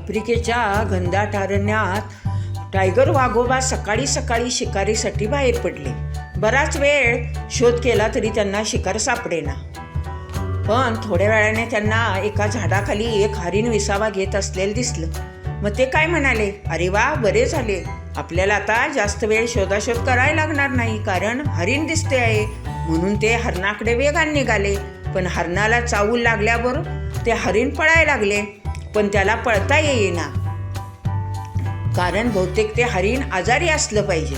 आफ्रिकेच्या घनदाट अरण्यात टायगर वाघोबा सकाळी सकाळी शिकारीसाठी बाहेर पडले. बराच वेळ शोध केला तरी त्यांना शिकार सापडेना. पण थोड्या वेळाने त्यांना एका झाडाखाली एक हरिण विसावा घेत असलेलं दिसलं. मग ते काय म्हणाले? अरे वा बरे झाले. आपल्याला आता जास्त वेळ शोधाशोध करायला लागणार नाही कारण हरिण दिसते आहे. म्हणून ते हरणाकडे वेगाने निघाले. पण हरणाला चावूल लागल्यावर ते हरिण पळायला लागले. पण त्याला पळता येईना. कारण बहुतेक ते हरिण आजारी असलं पाहिजे.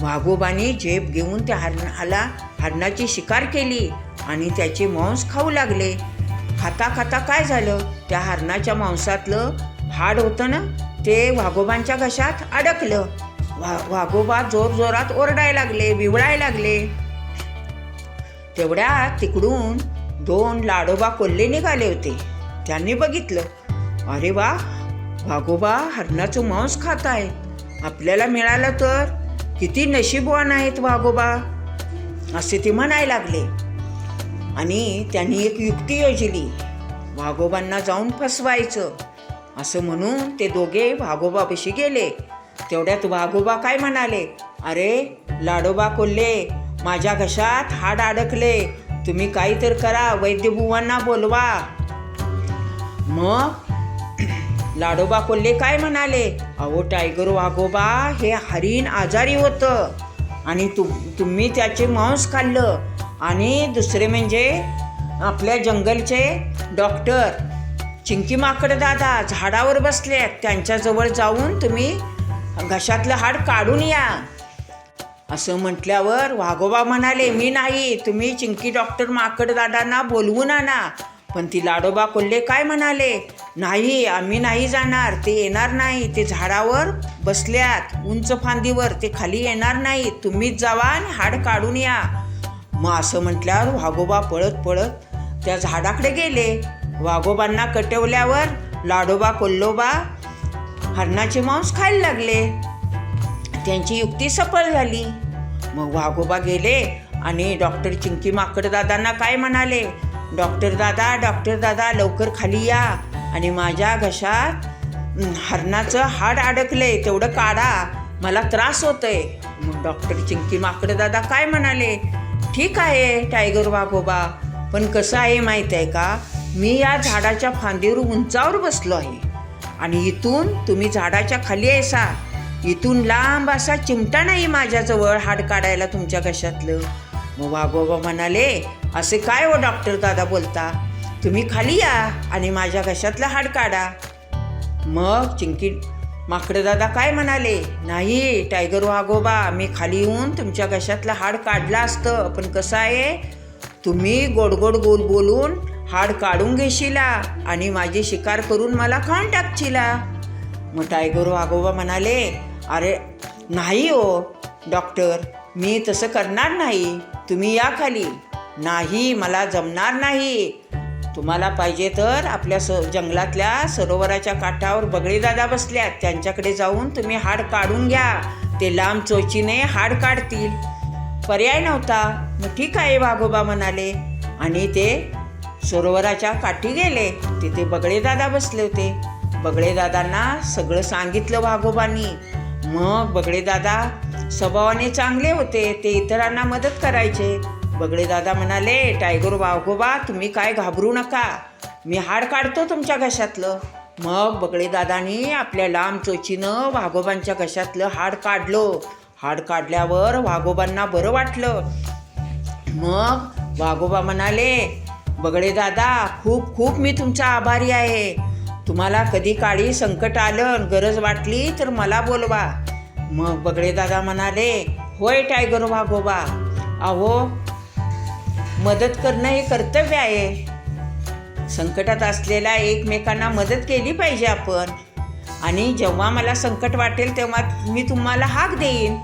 वाघोबाने झेप घेऊन त्या हरणाला हरणाची शिकार केली आणि त्याचे मांस खाऊ लागले. खाता खाता काय झालं? त्या हरणाच्या मांसातलं हाड होतं ना? ते वाघोबांच्या घशात अडकलं. वा वाघोबा जोर जोरात ओरडायला लागले बिवळायला लागले. तेवढ्यात तिकडून दोन लाडोबा कोल्हे निघाले होते. त्यांनी बघितलं. अरे वा वाघोबा हरणाचं मांस खात आहे आपल्याला मिळालं तर किती नशीबवान आहेत वाघोबा असे ते म्हणायला लागले. आणि त्यांनी एक युक्ती योजली वाघोबांना जाऊन फसवायचं. असं म्हणून ते दोघे वाघोबापाशी गेले. तेवढ्यात वाघोबा काय म्हणाले? अरे लाडोबा कोल्हे माझ्या घशात हाड अडकले. तुम्ही काही तर करा वैद्यबुवांना बोलवा. मग लाडोबा कोल्हे काय म्हणाले? अहो टायगर वाघोबा हे हरिण आजारी होतं आणि तु तुम्ही त्याचे मांस खाल्लं. आणि दुसरे म्हणजे आपल्या जंगलचे डॉक्टर चिंकी माकड दादा झाडावर बसले. त्यांच्याजवळ जाऊन तुम्ही घशातलं हाड काढून या. असं म्हटल्यावर वाघोबा म्हणाले मी नाही तुम्ही चिंकी डॉक्टर माकड दादांना बोलवून आणा. पण ती लाडोबा कोल्हे काय म्हणाले? नाही आम्ही नाही जाणार. ते येणार नाही. ते झाडावर बसल्यात. उंच फांदीवर. ते खाली येणार नाही. तुम्हीच जावा आणि हाड काढून या. मग असं म्हटल्यावर वाघोबा पळत पळत त्या झाडाकडे गेले. वाघोबांना कटवल्यावर लाडोबा कोल्लोबा हरणाचे मांस खायला लागले. त्यांची युक्ती सफल झाली. मग वाघोबा गेले आणि डॉक्टर चिंकी माकड दादांना काय म्हणाले? डॉक्टर दादा डॉक्टर दादा लवकर खाली या. आणि माझ्या घशात हरणाचं हाड अडकले तेवढं काढा. मला त्रास होतोय. मग डॉक्टर चिंकी माकडे दादा काय म्हणाले? ठीक आहे टायगर वाघोबा पण कसं आहे माहीत आहे का? मी या झाडाच्या फांदीवर उंचावर बसलो आहे. आणि इथून तुम्ही झाडाच्या खाली आहेसा इथून लांब असा चिमटा नाही माझ्याजवळ हाड काढायला तुमच्या घशातलं. मग वाघोबा म्हणाले असे काय हो डॉक्टर दादा बोलता? तुम्ही खाली या आणि माझ्या घशातलं हाड काढा. मग चिंकी माकडं दादा काय म्हणाले? नाही टायगर हो वाघोबा मी खाली येऊन तुमच्या घशातलं हाड काढलं असतं. पण कसं आहे? तुम्ही गोड गोड गोल बोलून हाड काढून घेशीला आणि माझी शिकार करून मला खाऊन टाकशीला. मग टायगर हो वाघोबा म्हणाले अरे नाही हो डॉक्टर मी तसं करणार नाही. तुम्ही या खाली. नाही मला जमणार नाही. तुम्हाला पाहिजे तर आपल्या स जंगलातल्या सरोवराच्या काठावर बगळे दादा बसल्यात. त्यांच्याकडे जाऊन तुम्ही हाड काढून घ्या. ते लांब चोचीने हाड काढतील. पर्याय नव्हता. मग ठीक आहे वाघोबा म्हणाले. आणि ते सरोवराच्या काठी गेले. तिथे बगळे दादा बसले होते. बगळे दादांना सगळं सांगितलं वाघोबांनी. मग बगळे दादा स्वभावाने चांगले होते. ते इतरांना मदत करायचे. बगळे दादा म्हणाले टायगर वाघोबा तुम्ही काय घाबरू नका. मी हाड काढतो तुमच्या घशातलं. मग बगळे दादानी आपल्या लांब चोचीनं वाघोबांच्या घशातलं हाड काढलं. हाड काढल्यावर वाघोबांना बरं वाटलं. मग वाघोबा म्हणाले बगडे दादा खूप खूप मी तुमचा आभारी आहे. तुम्हाला कधी काळी संकट आलं आणि गरज वाटली तर मला बोलवा. मग बगडे दादा म्हणाले होय टायगर वाघोबा. अहो मदत करणं हे कर्तव्य आहे. संकटात असलेल्या एकमेकांना मदत केली पाहिजे आपण. आणि जेव्हा मला संकट वाटेल तेव्हा मी तुम्हाला हाक देईन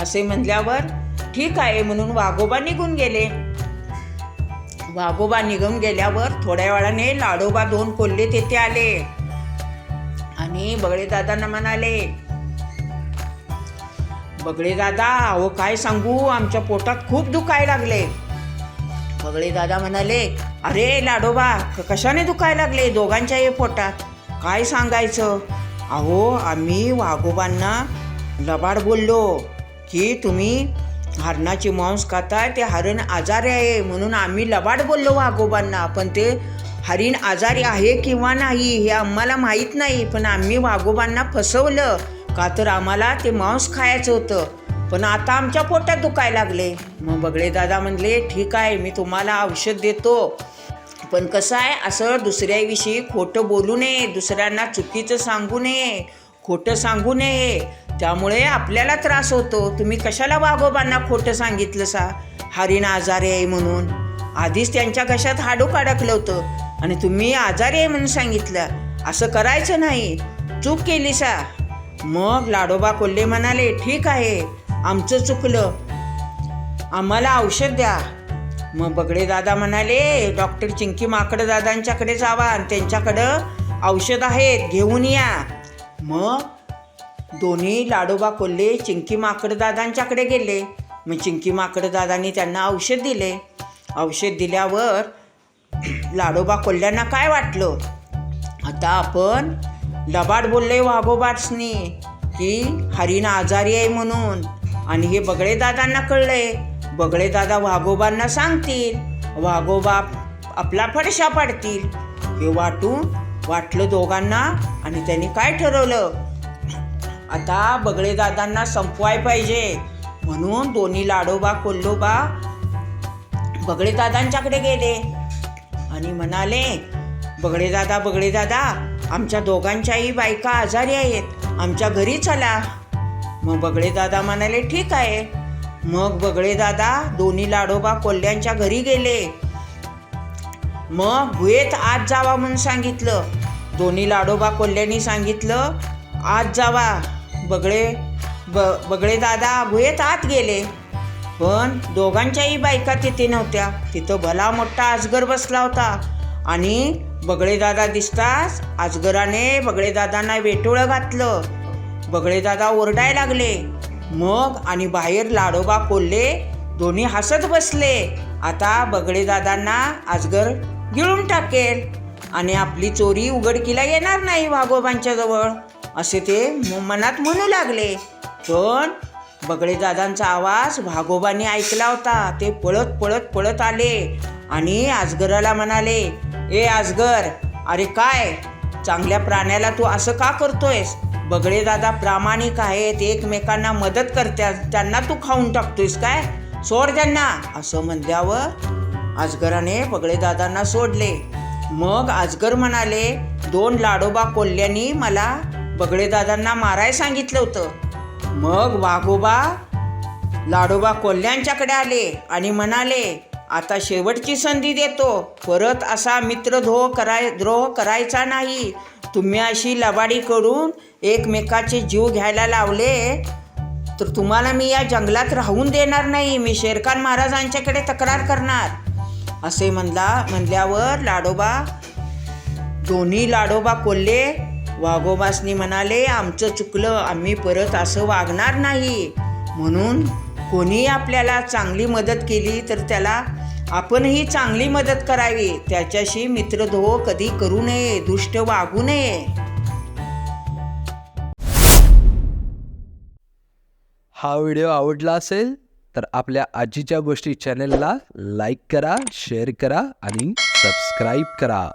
असे म्हणल्यावर ठीक आहे म्हणून वाघोबा निघून गेले. वाघोबा निघून गेल्यावर थोड्या वेळाने लाडोबा दोन कोल्हे तेथे आले. आणि बगळे दादांना म्हणाले बगळे दादा अहो काय सांगू आमच्या पोटात खूप दुखाय लागले. सगळे दादा म्हणाले अरे लाडोबा कशाने दुखायला लागले दोघांच्याही पोटात? काय सांगायचं? अहो आम्ही वाघोबांना लबाड बोललो की तुम्ही हरणाची मांस खाताय ते हरण आजारी आहे म्हणून आम्ही लबाड बोललो वाघोबांना. पण ते हरिण आजारी आहे किंवा नाही हे आम्हाला माहीत नाही पण आम्ही वाघोबांना फसवलं. का तर आम्हाला ते मांस खायचं होतं. पण आता आमच्या पोटात दुखायला लागले. मग बगळे दादा म्हणले ठीक आहे मी तुम्हाला औषध देतो. पण कसं आहे असं दुसऱ्याविषयी खोटं बोलू नये दुसऱ्यांना चुकीचं सांगू नये खोटं सांगू नये. त्यामुळे आपल्याला त्रास होतो. तुम्ही कशाला वाघोबांना खोटं सांगितलं सा हरिण आजारी आहे म्हणून. आधीच त्यांच्या घशात हाडूक अडकलं होतं. आणि तुम्ही आजारी आहे म्हणून सांगितलं. असं करायचं नाही. चूक केली सा मग लाडोबा कोल्हे म्हणाले ठीक आहे आमचं चुकलं. आम्हाला औषध द्या. मग बगडे दादा म्हणाले डॉक्टर चिंकी माकड दादांच्याकडे जावा आणि त्यांच्याकडं औषध आहेत घेऊन या. मग दोन्ही लाडोबा कोल्हे चिंकी माकड दादांच्याकडे गेले. मग चिंकी माकड दादांनी त्यांना औषध दिले. औषध दिल्यावर लाडोबा कोल्ह्यांना काय वाटलं? आता आपण लबाड बोलले वाघोबाट्सनी की हरिण आजारी आहे म्हणून. आणि हे बगळे दादांना कळलंय. बगळे दादा वाघोबांना सांगतील. वाघोबा आपला फडशा पाडतील. हे वाटून वाटलं दोघांना आणि त्यांनी काय ठरवलं? आता बगळे दादांना संपवाय पाहिजे. म्हणून दोन्ही लाडोबा कोल्लोबा बगळे दादांच्याकडे गेले. आणि म्हणाले बगडे दादा बगडे दादा आमच्या दोघांच्याही बायका आजारी आहेत. आमच्या घरी चला. मग बगडे दादा म्हणाले ठीक आहे. मग बगळे दादा दोन्ही लाडोबा कोल्ह्यांच्या घरी गेले. मग गुहेत आत जावा म्हणून सांगितलं. दोन्ही लाडोबा कोल्ह्यांनी सांगितलं आत जावा. बगळे ब बगळे दादा गुहेत आत गेले. पण दोघांच्याही बायका तिथे नव्हत्या. तिथं भला मोठा आजगर बसला होता. आणि बगळेदादा दिसताच आजगराने बगळेदादांना वेटोळं घातलं. बगळेदादा ओरडाय लागले मग आणि बाहेर लाडोबा कोल्हे दोन्ही हसत बसले. आता बगडेदादांना आजगर गिळून टाकेल. आणि आपली चोरी उघडकीला येणार नाही वाघोबांच्या जवळ असे ते म- मनात म्हणू लागले. पण बगडेदादांचा आवाज भागोबांनी ऐकला होता. ते पळत पळत पळत आले आणि आजगराला म्हणाले ए आजगर अरे काय? चांगल्या प्राण्याला तू असं का करतोयस? बगळे दादा प्रामाणिक आहेत एकमेकांना मदत करतात त्यांना तू खाऊन टाकतोयस काय? सोड त्यांना. असं म्हणल्यावर आजगराने बगळे दादांना सोडले. मग आजगर म्हणाले दोन लाडोबा कोल्ह्यांनी मला बगळे दादांना माराय सांगितलं होतं. मग वाघोबा लाडोबा कोल्ह्यांच्याकडे आले आणि म्हणाले आता शेवटची संधी देतो. परत असा मित्रद्रोह कराय द्रोह करायचा नाही. तुम्ही अशी लबाडी करून एकमेकाचे जीव घ्यायला लावले तर तुम्हाला मी या जंगलात राहून देणार नाही. मी शेरखान महाराजांच्याकडे तक्रार करणार. असे म्हणला म्हणल्यावर लाडोबा दोन्ही लाडोबा कोल्हे वाघोबासनी म्हणाले आमचं चुकलं आम्ही परत असं वागणार नाही. म्हणून कोणी आपल्याला चांगली मदत केली तर त्याला आपणही चांगली मदत करावी. त्याच्याशी मित्रद्रोह कधी करू नये दुष्ट वागू नये. हा व्हिडिओ आवडला असेल तर आपल्या आजीच्या गोष्टी चॅनेलला लाईक करा शेअर करा आणि सबस्क्राईब करा.